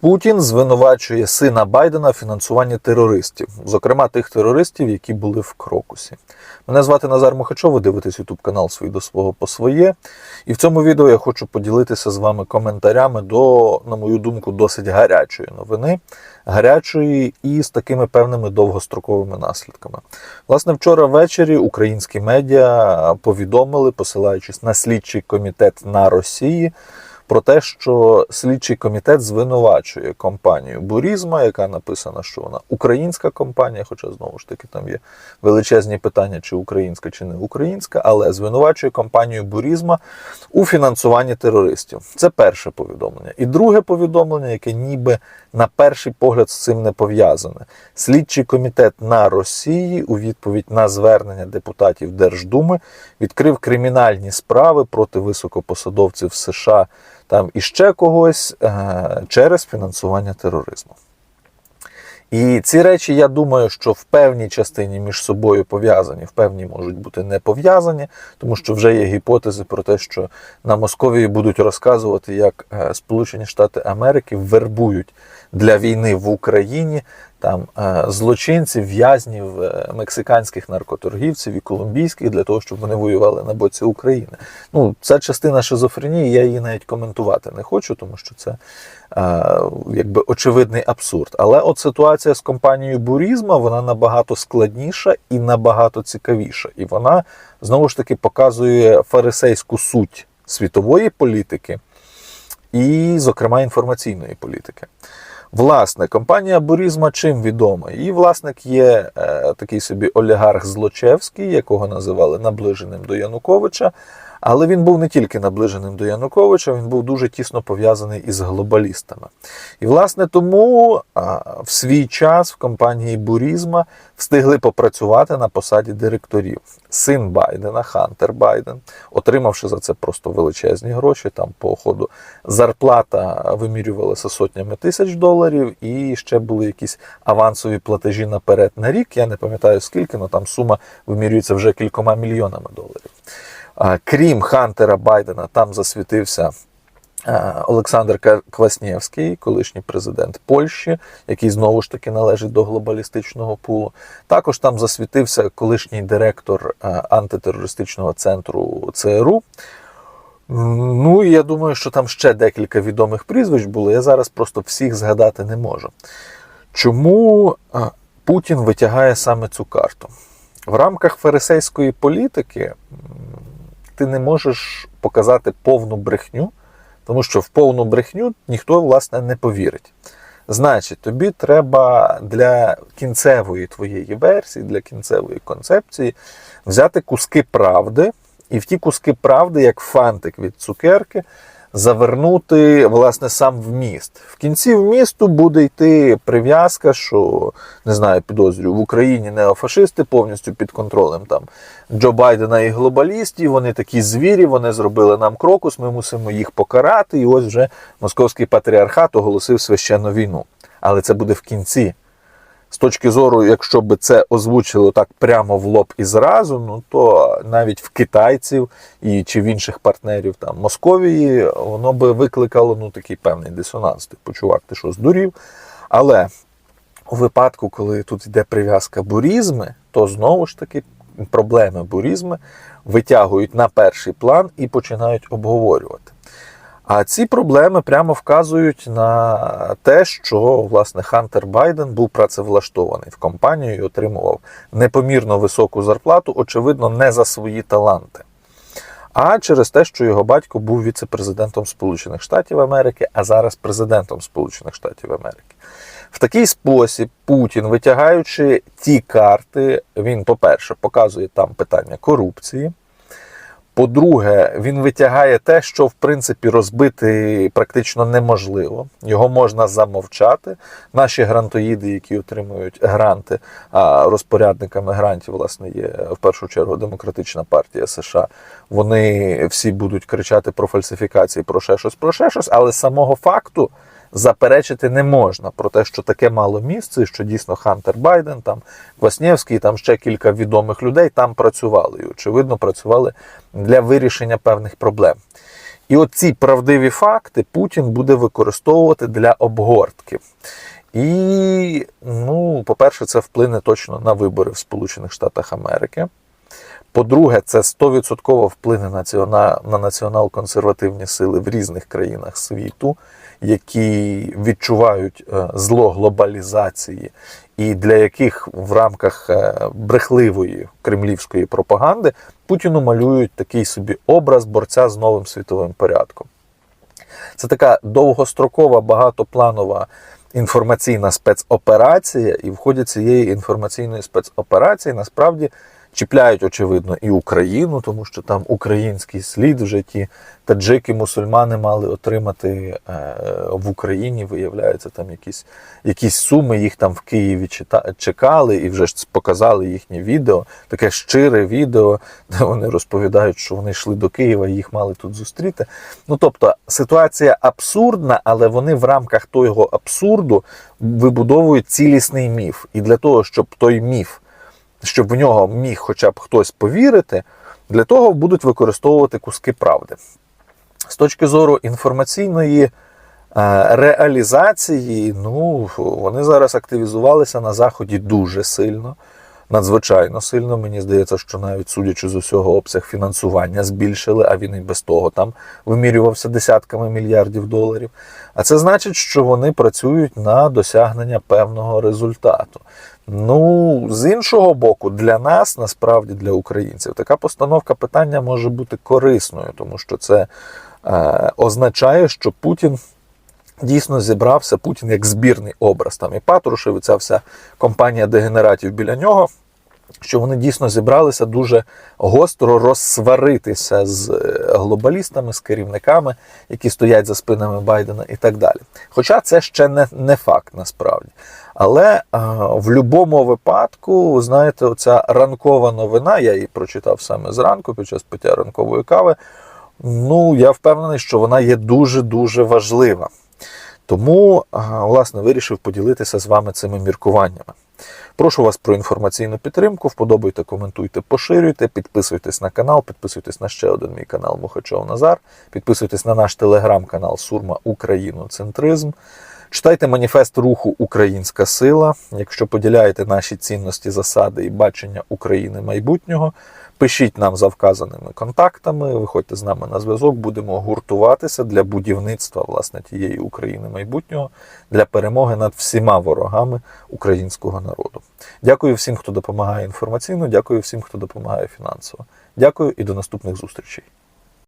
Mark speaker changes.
Speaker 1: Путін звинувачує сина Байдена в фінансуванні терористів, зокрема тих терористів, які були в Крокусі. Мене звати Назар Мухачов, ви дивитесь YouTube канал свій до свого по своє. І в цьому відео я хочу поділитися з вами коментарями до, на мою думку, досить гарячої новини, гарячої і з такими певними довгостроковими наслідками. Власне, вчора ввечері українські медіа повідомили, посилаючись на слідчий комітет на Росії про те, що слідчий комітет звинувачує компанію Бурізма, яка написана, що вона українська компанія, хоча знову ж таки там є величезні питання, чи українська, чи не українська, але звинувачує компанію Бурізма у фінансуванні терористів. Це перше повідомлення. І друге повідомлення, яке ніби на перший погляд з цим не пов'язане. Слідчий комітет на Росії у відповідь на звернення депутатів Держдуми відкрив кримінальні справи проти високопосадовців США там і ще когось е, через фінансування тероризму. І ці речі, я думаю, що в певній частині між собою пов'язані, в певній можуть бути не пов'язані, тому що вже є гіпотези про те, що на Московії будуть розказувати, як е, Сполучені Штати Америки вербують для війни в Україні там е, злочинців, в'язнів, е, мексиканських наркоторгівців і колумбійських для того, щоб вони воювали на боці України. Ну, це частина шизофренії, я її навіть коментувати не хочу, тому що це е, якби очевидний абсурд. Але от ситуація з компанією Бурізма вона набагато складніша і набагато цікавіша. І вона знову ж таки показує фарисейську суть світової політики і, зокрема, інформаційної політики. Власне, компанія Бурізма чим відома? Її власник є е, такий собі олігарх Злочевський, якого називали наближеним до Януковича. Але він був не тільки наближеним до Януковича, він був дуже тісно пов'язаний із глобалістами. І, власне, тому в свій час в компанії Бурізма встигли попрацювати на посаді директорів. Син Байдена, Хантер Байден, отримавши за це просто величезні гроші. Там по ходу зарплата вимірювалася сотнями тисяч доларів, і ще були якісь авансові платежі наперед на рік. Я не пам'ятаю скільки, але там сума вимірюється вже кількома мільйонами доларів. Крім Хантера Байдена, там засвітився Олександр Кваснєвський, колишній президент Польщі, який знову ж таки належить до глобалістичного пулу. Також там засвітився колишній директор антитерористичного центру ЦРУ. Ну і я думаю, що там ще декілька відомих прізвищ було. Я зараз просто всіх згадати не можу. Чому Путін витягає саме цю карту? В рамках фарисейської політики ти не можеш показати повну брехню, тому що в повну брехню ніхто, власне, не повірить. Значить, тобі треба для кінцевої твоєї версії, для кінцевої концепції взяти куски правди, і в ті куски правди, як фантик від цукерки, завернути власне сам вміст. В кінці вмісту буде йти прив'язка, що не знаю, підозрюю, в Україні неофашисти повністю під контролем там Джо Байдена і глобалістів. Вони такі звірі, вони зробили нам крокус. Ми мусимо їх покарати. І ось вже московський патріархат оголосив священну війну. Але це буде в кінці. З точки зору, якщо би це озвучило так прямо в лоб і зразу, ну то навіть в китайців і чи в інших партнерів там Московії воно би викликало ну такий певний дисонанс. Типу, чувак, ти що здурів? Але у випадку, коли тут йде прив'язка бурізми, то знову ж таки проблеми бурізми витягують на перший план і починають обговорювати. А ці проблеми прямо вказують на те, що власне Хантер Байден був працевлаштований в компанію і отримував непомірно високу зарплату, очевидно, не за свої таланти, а через те, що його батько був віце-президентом Сполучених Штатів Америки, а зараз президентом Сполучених Штатів Америки. В такий спосіб Путін, витягаючи ті карти, він, по-перше, показує там питання корупції. По-друге, він витягає те, що в принципі розбити практично неможливо. Його можна замовчати. Наші грантоїди, які отримують гранти, а розпорядниками грантів, власне, є в першу чергу демократична партія США. Вони всі будуть кричати про фальсифікації, про ще щось, про ще щось, але самого факту. Заперечити не можна про те, що таке мало місце, що дійсно Хантер Байден, там Кваснєвський, там ще кілька відомих людей там працювали і, очевидно, працювали для вирішення певних проблем. І оці правдиві факти Путін буде використовувати для обгортки. І, ну, по-перше, це вплине точно на вибори в Сполучених Штатах Америки. По-друге, це 100% вплине на, на, на націонал-консервативні сили в різних країнах світу, які відчувають е, зло глобалізації, і для яких в рамках е, брехливої кремлівської пропаганди Путіну малюють такий собі образ борця з новим світовим порядком. Це така довгострокова, багатопланова інформаційна спецоперація, і в ході цієї інформаційної спецоперації насправді чіпляють, очевидно, і Україну, тому що там український слід вже ті таджики, мусульмани мали отримати е, в Україні. Виявляється, там якісь, якісь суми, їх там в Києві чекали і вже показали їхнє відео, таке щире відео, де вони розповідають, що вони йшли до Києва і їх мали тут зустріти. Ну тобто ситуація абсурдна, але вони в рамках того абсурду вибудовують цілісний міф. І для того, щоб той міф, щоб в нього міг хоча б хтось повірити, для того будуть використовувати куски правди. З точки зору інформаційної е, реалізації, ну, вони зараз активізувалися на Заході дуже сильно, надзвичайно сильно. Мені здається, що навіть судячи з усього обсяг фінансування збільшили, а він і без того там вимірювався десятками мільярдів доларів. А це значить, що вони працюють на досягнення певного результату. Ну, з іншого боку, для нас, насправді для українців, така постановка питання може бути корисною, тому що це е, означає, що Путін дійсно зібрався, Путін як збірний образ. Там і Патрушев, і ця вся компанія дегенератів біля нього. Що вони дійсно зібралися дуже гостро розсваритися з е, глобалістами, з керівниками, які стоять за спинами Байдена і так далі. Хоча це ще не, не факт насправді. Але а, в будь-якому випадку, знаєте, оця ранкова новина, я її прочитав саме зранку під час пиття ранкової кави. Ну, я впевнений, що вона є дуже-дуже важлива. Тому, власне, вирішив поділитися з вами цими міркуваннями. Прошу вас про інформаційну підтримку. Вподобайте, коментуйте, поширюйте, підписуйтесь на канал, підписуйтесь на ще один мій канал Мухачов Назар, підписуйтесь на наш телеграм-канал Сурма Україноцентризм. Читайте маніфест руху Українська сила. Якщо поділяєте наші цінності, засади і бачення України майбутнього, пишіть нам за вказаними контактами, виходьте з нами на зв'язок, будемо гуртуватися для будівництва власне тієї України майбутнього для перемоги над всіма ворогами українського народу. Дякую всім, хто допомагає інформаційно, дякую всім, хто допомагає фінансово. Дякую і до наступних зустрічей.